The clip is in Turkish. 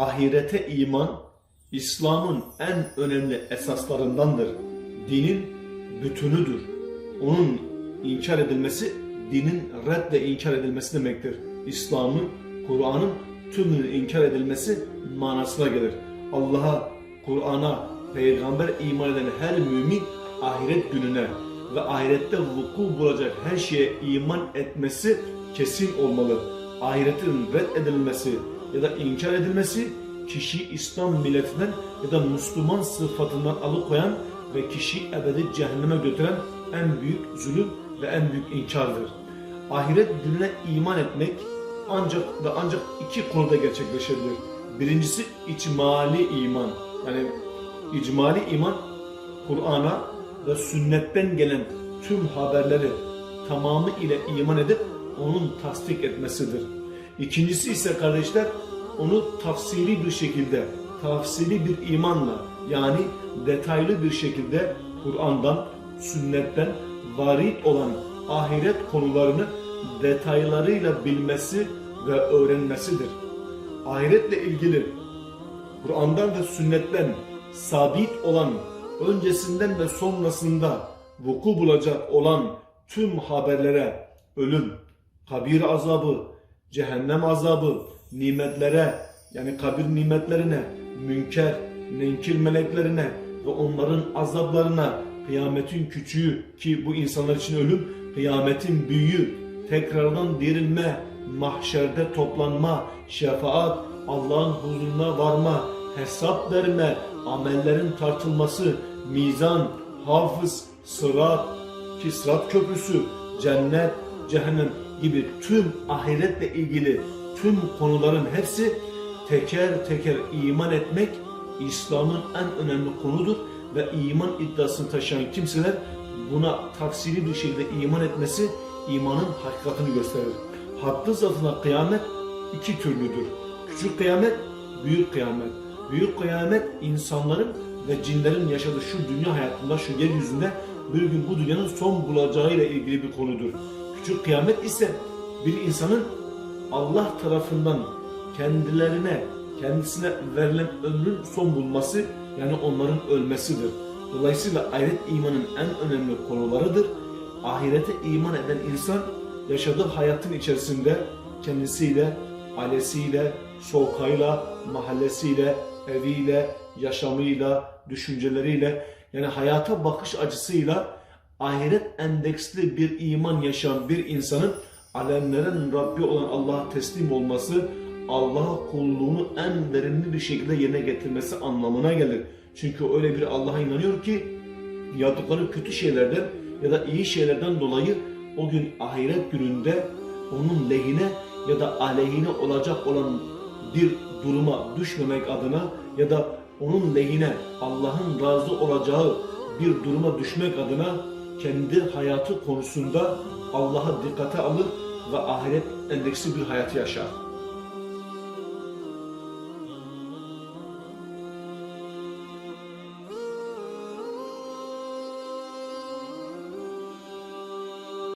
ahirete iman İslam'ın en önemli esaslarındandır. Dinin bütünüdür. Onun inkar edilmesi dinin redle inkar edilmesi demektir. İslam'ın, Kur'an'ın tümünün inkar edilmesi manasına gelir. Allah'a, Kur'an'a, peygamber iman eden her mümin ahiret gününe ve ahirette vuku bulacak her şeye iman etmesi kesin olmalı. Ahiretin red edilmesi ya da inkar edilmesi kişi İslam milletinden ya da Müslüman sıfatından alıkoyan ve kişi ebedi cehenneme götüren en büyük zulüm ve en büyük inkardır. Ahiret gününe iman etmek ancak ve ancak iki konuda gerçekleşebilir. Birincisi icmali iman. Yani icmali iman Kur'an'a ve sünnetten gelen tüm haberleri tamamı ile iman edip onun tasdik etmesidir. İkincisi ise kardeşler onu tafsili bir şekilde, tafsili bir imanla yani detaylı bir şekilde Kur'an'dan, sünnetten varit olan ahiret konularını detaylarıyla bilmesi ve öğrenmesidir. Ahiretle ilgili Kur'an'dan ve sünnetten sabit olan öncesinden ve sonrasında vuku bulacak olan tüm haberlere ölüm, kabir azabı, cehennem azabı, nimetlere yani kabir nimetlerine, münker, nenkir meleklerine ve onların azaplarına, kıyametin küçüğü ki bu insanlar için ölüm, kıyametin büyüğü, tekrardan dirilme, mahşerde toplanma, şefaat, Allah'ın huzuruna varma, hesap verme, amellerin tartılması, mizan, hafız, sırat, ki sırat köprüsü, cennet, cehennem gibi tüm ahiretle ilgili tüm konuların hepsi teker teker iman etmek İslam'ın en önemli konudur ve iman iddiasını taşıyan kimseler buna tafsili bir şekilde iman etmesi imanın hakikatini gösterir. Hattı zatına kıyamet iki türlüdür. Küçük kıyamet, büyük kıyamet. Büyük kıyamet insanların ve cinlerin yaşadığı şu dünya hayatında, şu yeryüzünde bir gün bu dünyanın son bulacağıyla ilgili bir konudur. Küçük kıyamet ise bir insanın Allah tarafından kendilerine, kendisine verilen ömrün son bulması yani onların ölmesidir. Dolayısıyla ahiret imanın en önemli konularıdır. Ahirete iman eden insan yaşadığı hayatın içerisinde kendisiyle, ailesiyle, sokağıyla, mahallesiyle, eviyle, yaşamıyla, düşünceleriyle yani hayata bakış açısıyla ahiret endeksli bir iman yaşayan bir insanın alemlerin Rabbi olan Allah'a teslim olması, Allah'a kulluğunu en verimli bir şekilde yerine getirmesi anlamına gelir. Çünkü öyle bir Allah'a inanıyor ki yaptıkları kötü şeylerden ya da iyi şeylerden dolayı o gün ahiret gününde onun lehine ya da aleyhine olacak olan bir duruma düşmemek adına ya da onun lehine Allah'ın razı olacağı bir duruma düşmek adına kendi hayatı konusunda Allah'a dikkate alır ve ahiret endeksli bir hayatı yaşar.